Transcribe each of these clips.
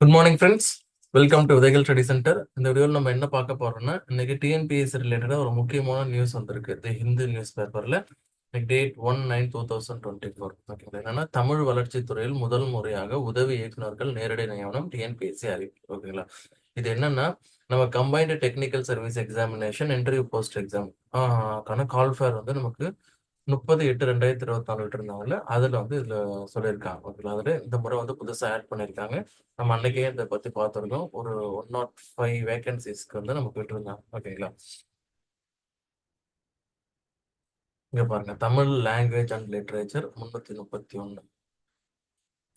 Good morning friends welcome to விதைகள் study centre இந்த வீடியோவில் நம்ம என்ன பார்க்க போறோம்னா இன்னைக்கு டிஎன்பிஎஸ்சி ரிலேட்டடாக ஒரு முக்கியமான நியூஸ் வந்திருக்கு. தி ஹிந்து நியூஸ் பேப்பர்ல date one nine two thousand twenty four ஓகேங்களா என்னன்னா தமிழ் வளர்ச்சி துறையில் முதல் முறையாக உதவி இயக்குநர்கள் நேரடி நியமனம் டிஎன்பிஎஸ்சி அறிவிப்பு. ஓகேங்களா இது என்னன்னா நம்ம combined technical service examination interview post exam ஆன கால் ஃபேர் வந்து நமக்கு முப்பது எட்டு ரெண்டாயிரத்தி இருபத்தி நாலு விட்டுருந்தாங்கல்ல அதுல வந்து இதுல சொல்லியிருக்காங்க. ஓகேங்களா? அதுல இந்த முறை வந்து புதுசா ஆட் பண்ணியிருக்காங்க. நம்ம அன்னைக்கே இதை பத்தி பார்த்துருக்கோம் ஒரு ஒன் நாட் ஃபைவ் வேகன்சிஸ்க்கு வந்து நமக்கு விட்டுருந்தாங்க ஓகேங்களா? இங்க பாருங்க. தமிழ் லாங்குவேஜ் அண்ட் லிட்ரேச்சர் முன்னூத்தி முப்பத்தி ஒன்று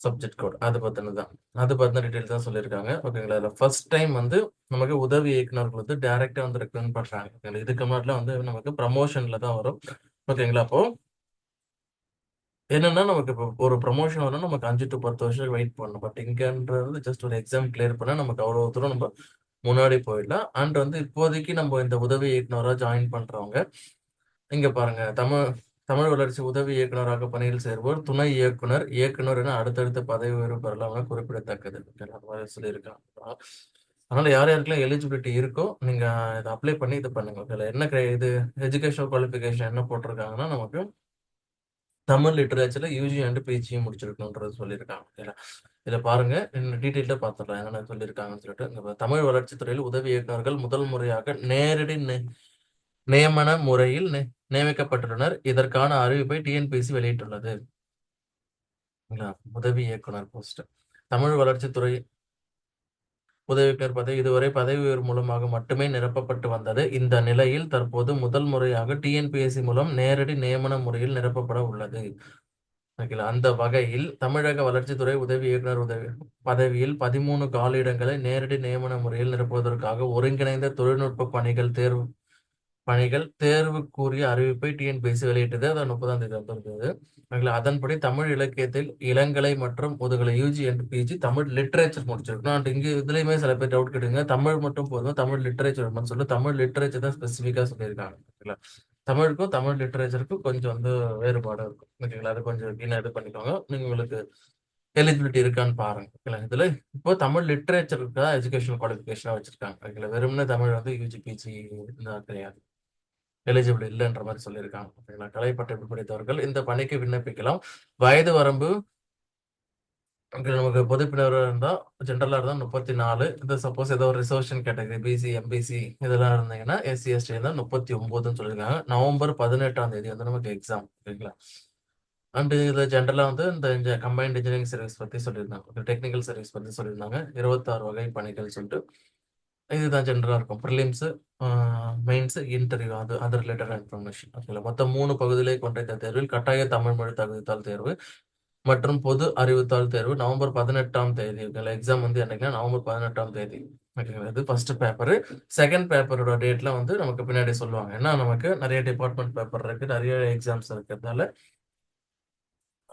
சப்ஜெக்ட் கோட் அது பத்தினது தான். அது பத்தின டீட்டெயில் தான் சொல்லியிருக்காங்க. ஓகேங்களா? இதுல ஃபர்ஸ்ட் டைம் வந்து நமக்கு உதவி இயக்குனர்கள் வந்து டைரக்டா வந்து ரெக்கமெண்ட் பண்றாங்க. இதுக்கு முன்னாடிலாம் வந்து நமக்கு ப்ரமோஷன்ல தான் வரும். ஓகேங்களா அப்போ? என்னன்னா நமக்கு இப்போ ஒரு ப்ரமோஷன் வரணும் நமக்கு அஞ்சு டு பத்து வருஷம் வெயிட் பண்ணணும். பட் இங்கன்றது ஜஸ்ட் ஒரு எக்ஸாம் கிளியர் பண்ணா நமக்கு அவ்வளோ தூரம் நம்ம முன்னாடி போயிடலாம். அண்ட் வந்து இப்போதைக்கு நம்ம இந்த உதவி இயக்குனராக ஜாயின் பண்றவங்க இங்க பாருங்க. தமிழ் தமிழ் வளர்ச்சி உதவி இயக்குனராக பணியில் சேர்வோர் துணை இயக்குனர் இயக்குனர் என அடுத்தடுத்த பதவி உயர்வு பெறலாம் குறிப்பிடத்தக்கது. சொல்லியிருக்காங்க அதனால யார் யாருக்கெல்லாம் எலிஜிபிலிட்டி இருக்கோ நீங்க இதை அப்ளை பண்ணி இது பண்ணுங்க. இதில் என்ன இது எஜுகேஷனல் குவாலிஃபிகேஷன் என்ன போட்டிருக்காங்கன்னா நமக்கு தமிழ் லிட்டரேச்சர்ல யூஜி அண்ட் பிஜியும் முடிச்சிருக்கணுன்றது சொல்லியிருக்காங்க. ஓகேங்களா இதில் பாருங்க இன்னும் டீட்டெயில்டா பார்த்துடலாம் என்னென்ன சொல்லியிருக்காங்கன்னு சொல்லிட்டு. இந்த தமிழ் வளர்ச்சித்துறையில் உதவி இயக்குநர்கள் முதல் முறையாக நேரடி நியமன முறையில் நியமிக்கப்பட்டுள்ளனர். இதற்கான அறிவிப்பை டிஎன்பிஎஸ்சி வெளியிட்டுள்ளது. உதவி இயக்குனர் போஸ்ட் தமிழ் வளர்ச்சித்துறை உதவி பதவி இதுவரை பதவி உயர்வு மூலமாக மட்டுமே நிரப்பப்பட்டு வந்தது. இந்த நிலையில் தற்போது முதல் முறையாக டிஎன்பிஎஸ்சி மூலம் நேரடி நியமன முறையில் நிரப்பப்பட உள்ளது. ஓகேங்களா? அந்த வகையில் தமிழக வளர்ச்சித்துறை உதவி இயக்குனர் உதவி பதவியில் பதிமூணு காலியிடங்களை நேரடி நியமன முறையில் நிரப்புவதற்காக ஒருங்கிணைந்த தொழில்நுட்ப பணிகள் தேர்வு பணிகள் தேர்வுக்குரிய அறிவிப்பை டிஎன்பிஎஸ்சி வெளியிட்டது. அது முப்பதாம் தேதி வந்திருந்தது. அதன்படி தமிழ் இலக்கியத்தில் இளங்கலை மற்றும் முதுகலை UG and PG Tamil literature முடிச்சிருக்கணும். அண்ட் இங்கே இதுலயுமே சில பேர் டவுட் கேட்டுங்க தமிழ் மட்டும் போதும். தமிழ் லிட்ரேச்சர் சொல்லி. தமிழ் லிட்ரேச்சர் தான் ஸ்பெசிஃபிக்கா சொல்லியிருக்காங்க. ஓகேங்களா தமிழுக்கும் தமிழ் லிட்ரேச்சருக்கும் கொஞ்சம் வந்து வேறுபாடு இருக்கும். ஓகேங்களா? அது கொஞ்சம் கீழே இது பண்ணிக்கோங்க. நீங்க உங்களுக்கு எலிஜிபிலிட்டி இருக்கான்னு பாருங்க. ஓகேங்களா? இதுல இப்போ தமிழ் லிட்ரேச்சருக்கு தான் எஜுகேஷன் குவாலிஃபிகேஷனாக வச்சிருக்காங்க. ஓகேங்களா? வெறும்னே தமிழ் வந்து யூஜி பிஜி கிடையாது. எலிஜிபிள் இல்லைன்ற மாதிரி சொல்லியிருக்காங்க ஓகேங்களா கலைப்பட்டை படித்தவர்கள் இந்த பணிக்கு விண்ணப்பிக்கலாம். வயது வரம்பு நமக்கு பொதுப்பினர் இருந்தால் ஜென்ரலாக இருந்தால் முப்பத்தி நாலு இந்த சப்போஸ் ஏதோ ஒரு ரிசர்வேஷன் கேட்டகரி பிசி எம்பிசி இதெல்லாம் இருந்தீங்கன்னா எஸ்சி எஸ்டி இருந்தால் முப்பத்தி ஒம்போதுன்னு சொல்லியிருக்காங்க. நவம்பர் பதினெட்டாம் தேதி வந்து நமக்கு எக்ஸாம் ஓகேங்களா அண்ட் இதில் ஜென்ரலாக வந்து இந்த கம்பைன்ட் இன்ஜினியரிங் சர்வீஸ் பற்றி சொல்லியிருந்தாங்க. டெக்னிக்கல் சர்வீஸ் பற்றி சொல்லியிருந்தாங்க. இருபத்தாறு வகை பணிகள் சொல்லிட்டு இதுதான் ஜென்ரலாக இருக்கும். ப்ரிலிம்ஸு மெயின்ஸு இன்டர்வியூ அது அது ரிலேட்டட் இன்ஃபர்மேஷன் ஓகேங்களா மொத்தம் மூணு பகுதியிலே கொண்ட இந்த தேர்வில் கட்டாய தமிழ் மொழி தகுதித்தாள் தேர்வு மற்றும் பொது அறிவுத்தாள் தேர்வு. நவம்பர் பதினெட்டாம் தேதி. ஓகேங்களா எக்ஸாம் வந்து என்னைக்குன்னா நவம்பர் பதினெட்டாம் தேதி. ஓகேங்களா இது ஃபர்ஸ்ட் பேப்பரு செகண்ட் பேப்பரோட டேட்ல வந்து நமக்கு பின்னாடி சொல்லுவாங்க. ஏன்னா நமக்கு நிறைய டிபார்ட்மெண்ட் பேப்பர் இருக்கு நிறைய எக்ஸாம்ஸ் இருக்கிறதுனால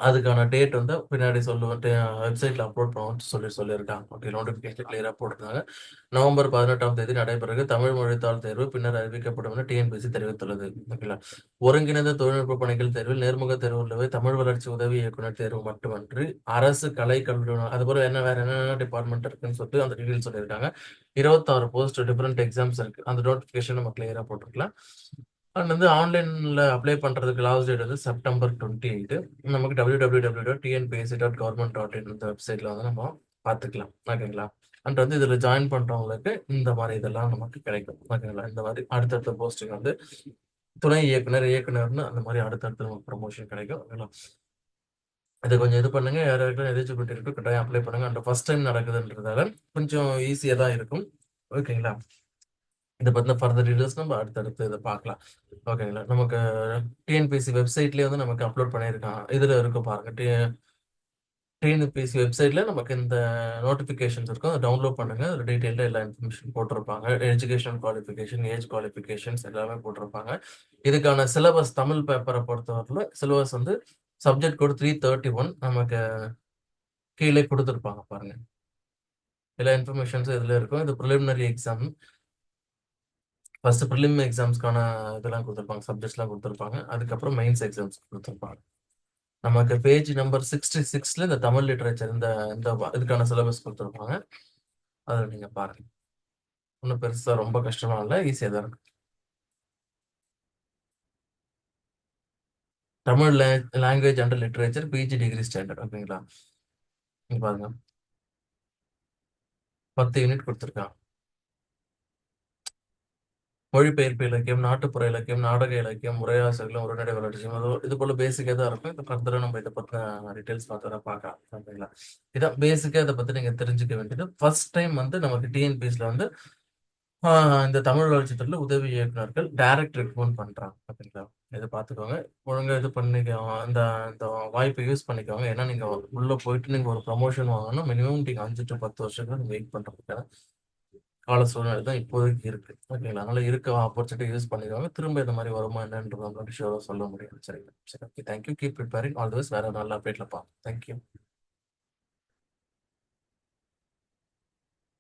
அதுக்கான டேட் வந்து பின்னாடி சொல்லுவோம் வெப்சைட்ல அப்லோட் பண்ணுவோம் சொல்லி சொல்லியிருக்காங்க. ஓகே நோட்டிஃபிகேஷன் கிளியராக போட்டிருந்தாங்க நவம்பர் பதினெட்டாம் தேதி நடைபெறுக தமிழ் மொழித்தாள் தேர்வு பின்னர் அறிவிக்கப்படும் என டிஎன்பிசி தெரிவித்துள்ளது. ஓகேங்களா? ஒருங்கிணைந்த தொழில்நுட்ப பணிகள் தேர்வில் நேர்முக தேர்வு உள்ளவை தமிழ் வளர்ச்சி உதவி இயக்குனர் தேர்வு மட்டுமன்றி அரசு கலை கல்வி அதுபோல என்ன வேற என்னென்ன டிபார்ட்மெண்ட் இருக்குன்னு சொல்லிட்டு அந்த டீடைல் சொல்லியிருக்காங்க. இருபத்தாறு போஸ்ட் டிஃப்ரெண்ட் எக்ஸாம்ஸ் இருக்கு. அந்த நோட்டிஃபிகேஷன் நம்ம கிளியராக போட்டிருக்கலாம். அண்ட் வந்து ஆன்லைன்ல அப்ளை பண்றதுக்கு லாஸ்ட் டேட் வந்து செப்டம்பர் டுவெண்ட்டி எயிட் நமக்கு W W W dot TNPSC dot government dot in இந்த வெப்சைட்ல வந்து நம்ம பார்த்துக்கலாம். ஓகேங்களா? அண்ட் வந்து இதுல ஜாயின் பண்றவங்களுக்கு இந்த மாதிரி இதெல்லாம் நமக்கு கிடைக்கும். ஓகேங்களா? இந்த மாதிரி அடுத்தடுத்த போஸ்டிங் வந்து துணை இயக்குனர் இயக்குனர்னு அந்த மாதிரி அடுத்தடுத்து நமக்கு ப்ரொமோஷன் கிடைக்கும். ஓகேங்களா? இதை கொஞ்சம் இது பண்ணுங்க. யார் யாருக்கும் எலிஜிபிலிட்டி இருக்கோ கட்டாயம் அப்ளை பண்ணுங்க. அண்ட் ஃபர்ஸ்ட் டைம் நடக்குதுன்றதால கொஞ்சம் ஈஸியாக தான் இருக்கும். ஓகேங்களா? இதை பத்தின ஃபர்தர் டீடெயில்ஸ் நம்ம அடுத்தடுத்து இதை பார்க்கலாம் ஓகேங்களா நமக்கு டிஎன்பிசி வெப்சைட்லேயே வந்து நமக்கு அப்லோட் பண்ணியிருக்கான் இதுல இருக்கும் பாருங்க. டிஎன்பிசி வெப்சைட்ல நமக்கு இந்த நோட்டிஃபிகேஷன்ஸ் இருக்கும். அதை டவுன்லோட் பண்ணுங்க. அதில் டீட்டெயிலாக எல்லா இன்ஃபர்மேஷன் போட்டிருப்பாங்க. எஜுகேஷன் குவாலிஃபிகேஷன் ஏஜ் குவாலிஃபிகேஷன்ஸ் எல்லாமே போட்டிருப்பாங்க. இதுக்கான சிலபஸ் தமிழ் பேப்பரை பொறுத்தவரையில் சிலபஸ் வந்து subject code three thirty one நமக்கு கீழே கொடுத்துருப்பாங்க பாருங்க. எல்லா இன்ஃபர்மேஷன்ஸும் இதில் இருக்கும். இது ப்ரிலிமினரி எக்ஸாம் ஃபர்ஸ்ட் ப்ரிலிம் எக்ஸாம்ஸ்க்கான இதெல்லாம் கொடுத்துருப்பாங்க சப்ஜெக்ட்ஸ்லாம் கொடுத்துருப்பாங்க அதுக்கப்புறம் மெயின்ஸ் எக்ஸாம்ஸ் கொடுத்துருப்பாங்க நமக்கு பேஜ் நம்பர் 66ல இந்த தமிழ் லிட்ரேச்சர் இந்த இந்த இதுக்கான சிலபஸ் கொடுத்துருப்பாங்க அத நீங்க பாருங்க. ஒன்றும் பெருசா ரொம்ப கஷ்டமா இல்ல. ஈஸியாக தான் இருக்கு. தமிழ் லே language and literature PG degree standard ஓகேங்களா? நீங்கள் பாருங்க. 10 யூனிட் கொடுத்துருக்கான் மொழிபெயர்ப்பு இலக்கியம், நாட்டுப்புற இலக்கியம், நாடக இலக்கியம், உரையாசிரியர்களும், உரைநடை வளர்ச்சியும் அது இது போல பேசிக்கா தான் இருக்கும். இது ஃபர்தராக நம்ம இதை பத்தின டீட்டெயில்ஸ் ஃபர்தரா பார்க்கலாம். சரிங்களா இதான் பேசிக்காக இதை பத்தி நீங்க தெரிஞ்சுக்க வேண்டியது. ஃபர்ஸ்ட் டைம் வந்து நமக்கு டிஎன்பிஎஸ்ல வந்து இந்த தமிழ் வளர்ச்சி துறையில உதவி இயக்குநர்கள் டைரக்ட் ரெக்ரூட்மென்ட் பண்ணுறாங்க ஓகேங்களா? இதை பார்த்துக்கோங்க. ஒழுங்கா இது பண்ணிக்கோங்க. இந்த இந்த வாய்ப்பை யூஸ் பண்ணிக்கோங்க. ஏன்னா நீங்க உள்ள போயிட்டு நீங்க ஒரு ப்ரமோஷன் வாங்கணும்னா மினிமம் நீங்க அஞ்சு டு பத்து வருஷத்துக்கு நீங்க வெயிட் பண்றதுக்கான கால சூழ்நிலை தான் இப்போதைக்கு இருக்கு. ஓகேங்களா? அதனால இருக்க ஆப்பர்ச்சுனிட்டி யூஸ் பண்ணிக்கோங்க. திரும்ப இந்த மாதிரி வருமா என்னன்றது நம்மளால ஷோராக சொல்ல முடியாது. சரிங்களா? சரி okay. Thank you. Keep preparing all those வேற நல்ல அப்டேட்ல பார்ப்போம். Thank you.